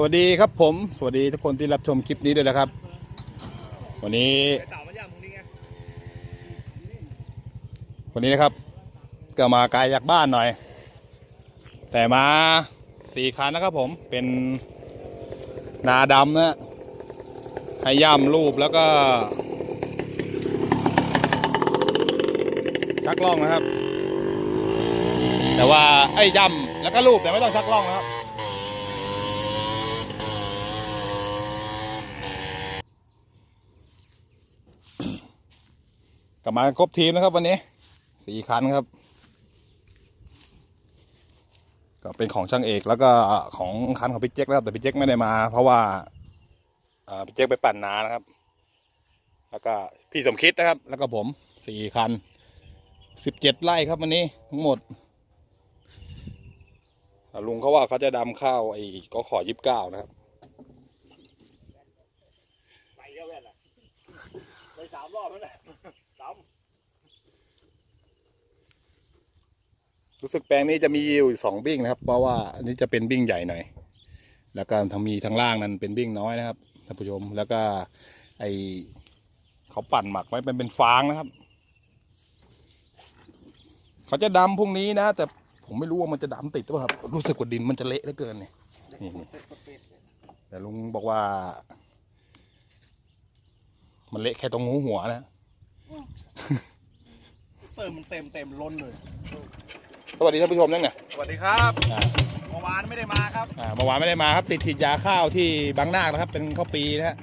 สวัสดีครับผม สวัสดีทุกคนที่รับชมคลิปนี้ด้วยนะครับ วันนี้ วันนี้นะครับ ก็มาไกลจากบ้านหน่อย แต่มาสี่คันนะครับผมเป็นนาดำนะให้ย่ำรูปแล้วก็ชักล่องนะครับ แต่ว่าไอ้ยย่ำแล้วก็รูปแต่ไม่ต้องชักล่องนะครับ ลับมาครบทีมนะครับวันนี้สี่คันครับ ก็เป็นของช่างเอกแล้วก็ของคันของพี่เจ๊กนะครับแต่พี่เจ๊กไม่ได้มา เพราะว่าพี่เจ๊กไปปั่นนานะครับ แล้วก็พี่สมคิดนะครับ แล้วก็ผมสี่คันสิบเจ็ดไร่ครับวันนี้ทั้งหมดลุงเขาว่าเขาจะดำข้าวไอ้ก็ขอยิบเก้านะครับไปก็แว่นอ่ไปสามรอบแล้วแหละสาม รู้สึกแปลงนี้จะมีอยู่สองบิ้งนะครับ เพราะว่าอันนี้จะเป็นบิ้งใหญ่หน่อย แล้วก็ทางมีทางล่างนั้นเป็นบิ้งน้อยนะครับท่านผู้ชม แล้วก็ไอเขาปั่นหมักไว้เป็นเป็นฟางนะครับ เขาจะดำพรุ่งนี้นะ แต่ผมไม่รู้ว่ามันจะดำติดหรือเปล่าครับ รู้สึกว่าดินมันจะเละเหลือเกินเนี่ยนี่นี่แต่ลุงบอกว่า มันเละแค่ตรงหูหัวนะเติมมันเต็มเต็มล้นเลย สวัสดีท่านผู้ชมนั่นเนี่ยสวัสดีครับอ่าเมื่อวานไม่ได้มาครับอ่าเมื่อวานไม่ได้มาครับ ติดฉีดยาข้าวที่บางนาคนะครับ เป็นข้าวปีนะฮะ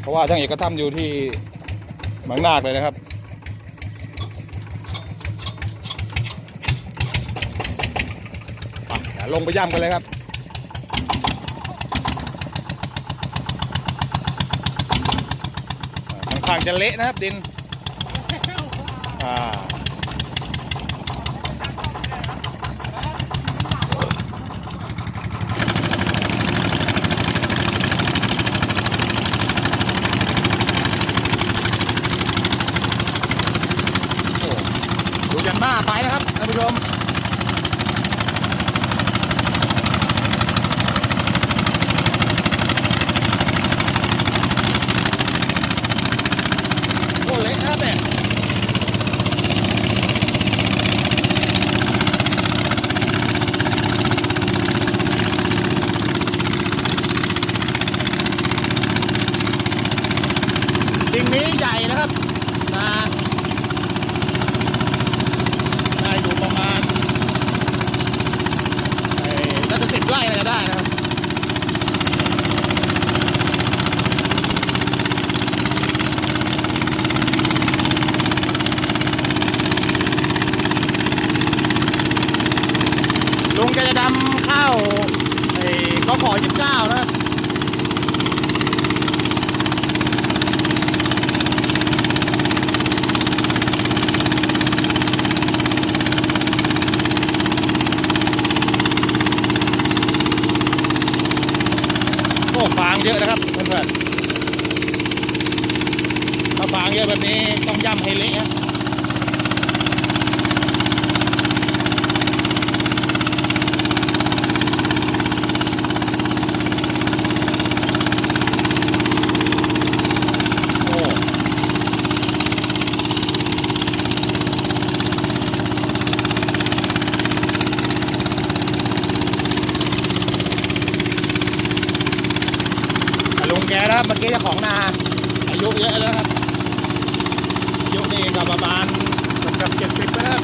เพราะว่าช่างเอกก็ทำอยู่ที่บางนาคเลยนะครับอะเดี๋ยวลงไปย่ำกันเลยครับอ่าค่อนข้างจะเละนะครับดินอ่า ดูยันมาไปนะครับท่านผู้ชมโอ้เล็กนะครับเนี่ยดิ่งนี้ใหญ่นะครับนะ ได้อยู่ประมาณเอ่อน่าจะสิบไร่น่าจะได้นะครับ ลุงแกจะดำข้าวไอ้ก็ขอยี่สิบเก้านะครับ โอ้ฟางเยอะนะครับเพื่อนๆถ้าฟางเยอะแบบนี้ต้องย่ำให้เละฮะโอ้แต่ลุงแกนะครับเมื่อกี้เจ้าของนา อายุเยอะแล้วครับ อายุนี่ก็ประมาณเกือบเจ็ดสิบนะครับ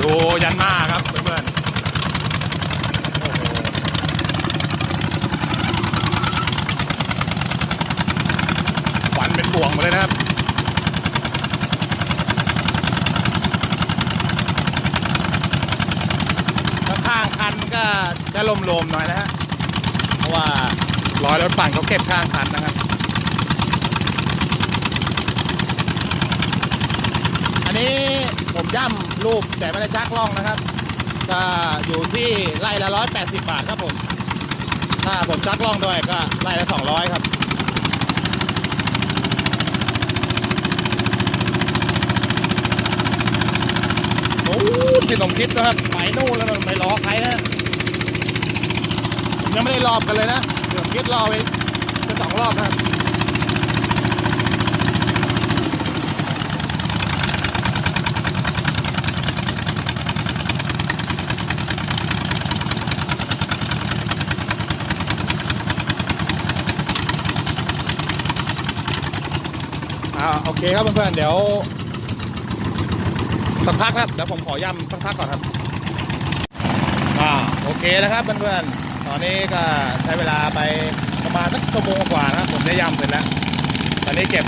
ดูยันมาครับเพื่อนๆโอ้โห ฟันเป็นบ่วงมาเลยนะครับ มันก็จะลมๆหน่อยนะฮะ เพราะว่าร้อยรถปั่นเขาเก็บข้างคันนะครับ อันนี้ผมย่ำรูปแต่ไม่ได้ชักล่องนะครับ ก็อยู่ที่ไล่ละร้อยแปดสิบบาทครับผม ถ้าผมชักล่องด้วยก็ไล่ละสองร้อยครับ อ้ที่สมคิดนะครับไปนู่นแล้วมันไปล้อใครนะยังไม่ได้รอบกันเลยนะเดี๋ยวคิดรอไปเป็นสองรอบนะครับอ่าโอเคครับเพื่อนๆเดี๋ยว สักพักครับเดี๋ยวผมขอย่ำสักพักก่อนครับอ่าโอเคนะครับเพื่อนๆตอนนี้ก็ใช้เวลาไปประมาณสักชั่วโมงกว่านะครับผมได้ย่ำเสร็จแล้วตอนนี้เก็บ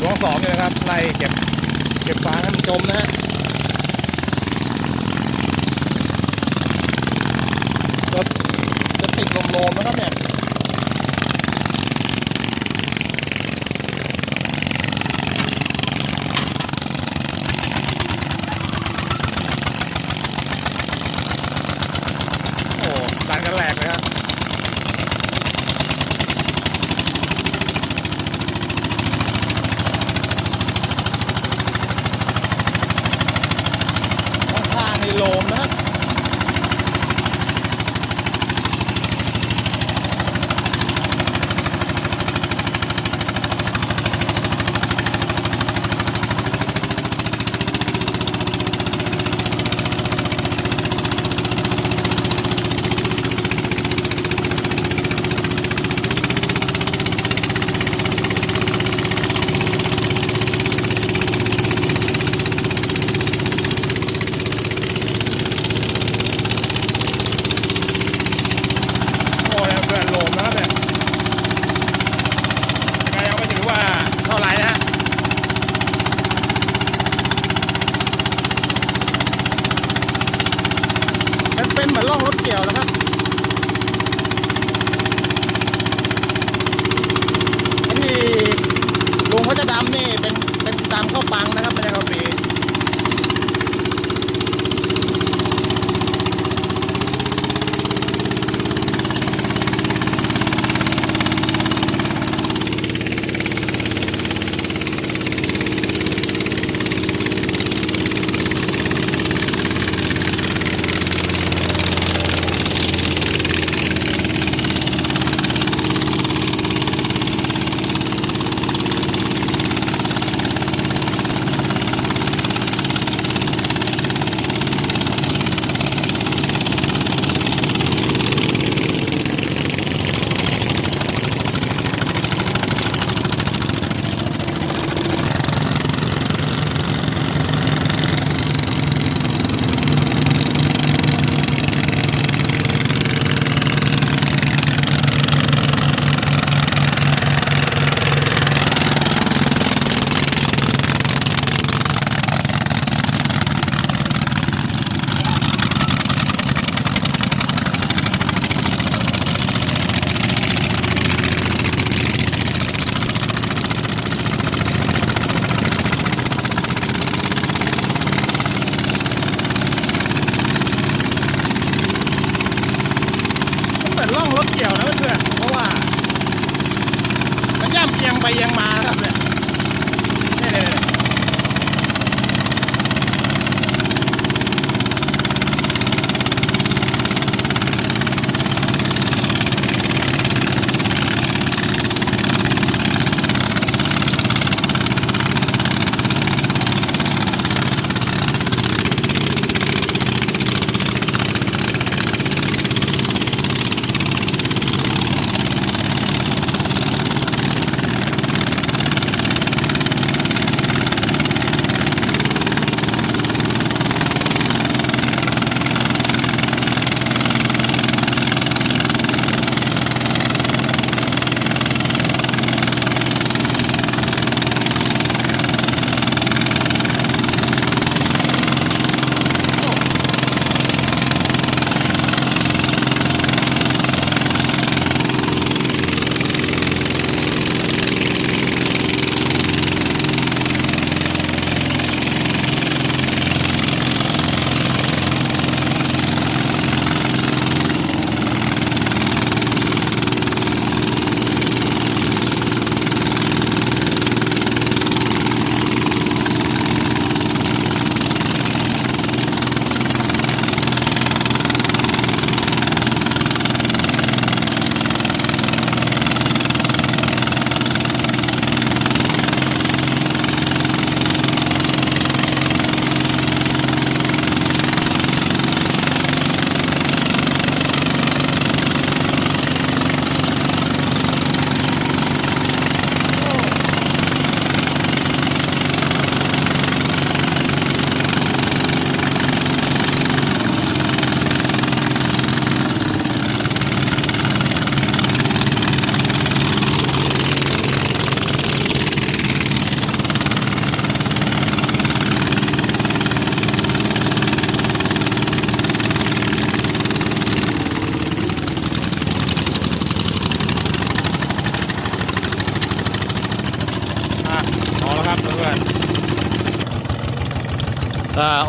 ดวงสองอยู่นะครับไล่เก็บเก็บฟางให้มันจมนะฮะจะติดลมๆนะครับเนี่ย โอ้ดันกันแหลกเลยครับ ข้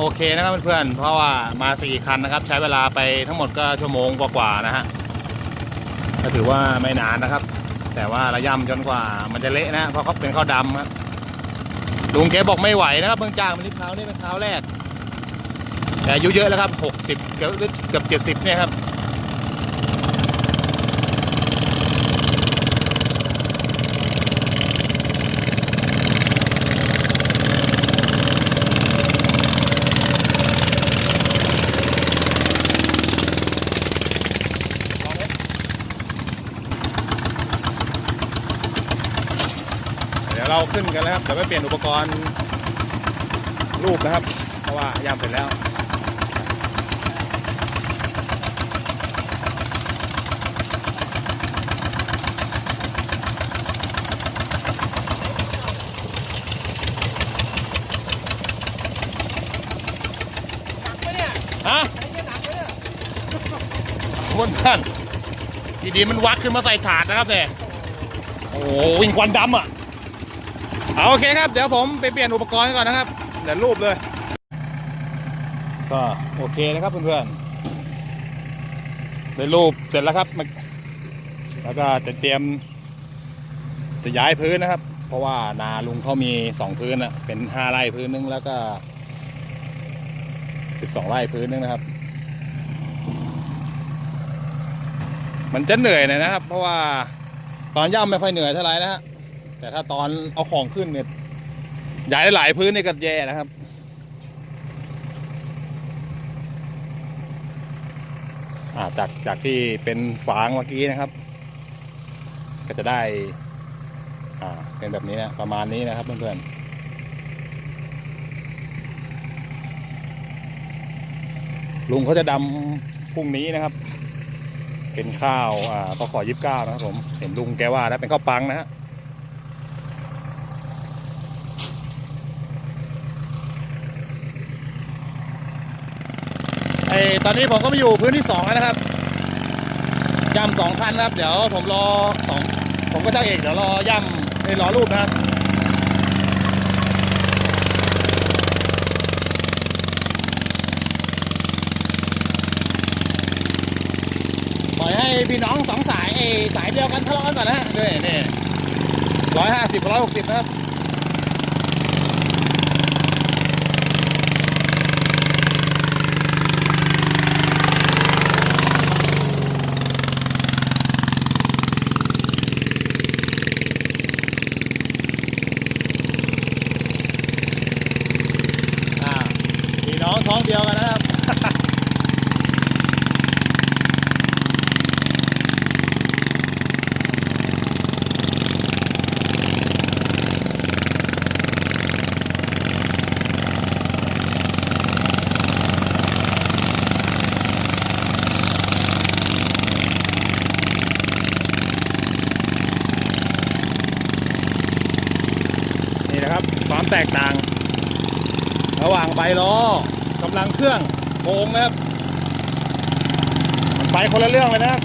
โอเคนะครับเพื่อนๆเพราะว่ามาสี่คันนะครับ ใช้เวลาไปทั้งหมดก็ชั่วโมงกว่าๆนะฮะก็ถือว่าไม่นานนะครับ แต่ว่าระยำจนกว่ามันจะเละนะเพราะเขาเป็นข้าวดำครับลุงแกบอกไม่ไหวนะครับ เพิ่งจ้างมันนี่ครานี่เป็นเท้าแรก แต่อายุเยอะแล้วครับหกสิบเกือบเกือบเจ็ดสิบเนี่ยครับ เดี๋ยวเรา ขึ้นกันแล้วครับเดี๋ยวไปเปลี่ยนอุปกรณ์รูปนะครับ เพราะว่ายามเสร็จแล้วหนักไหมเนี่ยฮะไอ้เนี่ยหนักไหมเนี่ยวนกันดีดีๆมันวักขึ้นมาใส่ถาดนะครับเนี่ยโอ้โหวิ่งควันดำอะ เอาโอเคครับ เดี๋ยวผมไปเปลี่ยนอุปกรณ์ก่อนนะครับ เดี๋ยวรูปเลย ก็โอเคนะครับเพื่อนๆได้รูปเสร็จแล้วครับ แล้วก็จะเตรียม จะย้ายพื้นนะครับ เพราะว่านาลุงเขามีสองพื้นอะเป็นห้าไร่พื้นนึงแล้วก็สิบสองไร่พื้นนึงนะครับ มันจะเหนื่อยหน่อยนะครับ เพราะว่าตอนย่ำไม่ค่อยเหนื่อยเท่าไหร่นะฮะ แต่ถ้าตอนเอาของขึ้นเนี่ยย้ายหลายพื้นนี่ก็แย่นะครับาจากจากที่เป็นฟางเมื่อกี้นะครับ ก็จะได้เป็นแบบนี้นะประมาณนี้นะครับเพื่อนๆลุงเขาจะดำพรุ่งนี้นะครับ เป็นข้าวอ่าก็ขอยิบเก้านะครับผม เห็นลุงแกว่านะเป็นข้าวปังนะฮะ ตอนนี้ผมก็มาอยู่พื้นที่สองแล้วนะครับย่ำสองคันนะครับ เดี๋ยวผมรอสองผมก็เจ้าเอกเดี๋ยวรอย่ำไอยรอรูปนะครับปล่อยให้พี่น้องสองสายไอ้สายเดียวกันทะเลาะกันก่อนนะฮะนี่นี่ร้อยห้าสิบร้อยหกสิบนะครับ อ่าพี่น้องท้องเดียวกันนะครับ นี่นะครับความแตกต่าง ระหว่างใบล้อกำลังเครื่องโกงนะครับมันไป คนละเรื่องเลยนะครับ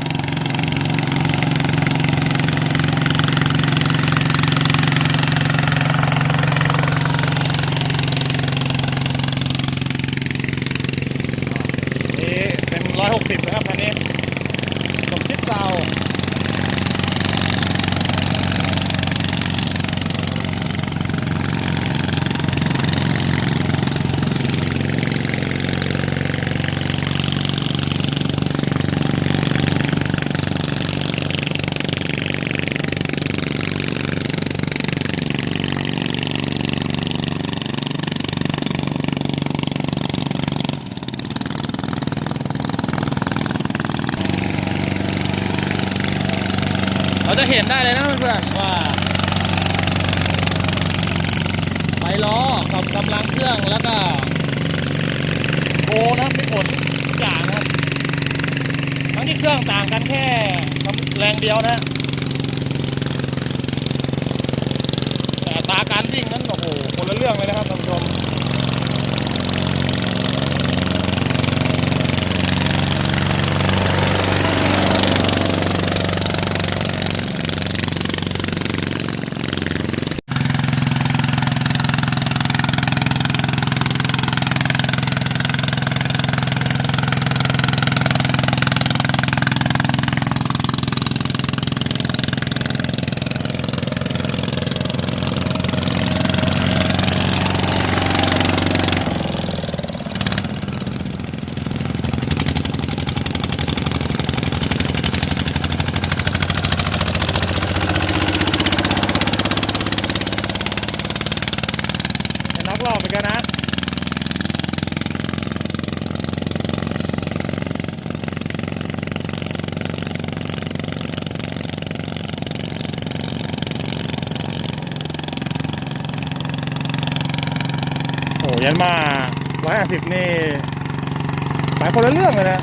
นี่เป็นร้อยหกสิบนะครับคันนี้สมคิดเซา เห็นได้เลยนะเพื่อนๆว่าไฟล้อกับกำลังเครื่องแล้วก็โอนะครับมีผลทุกอย่างนะทั้งที่เครื่องต่างกันแค่แรงเดียวนะแต่ตาการวิ่งนั้นโอ้โหคนละเรื่องเลยนะครับ มา150 นี่หลายคนละเรื่องเลยนะ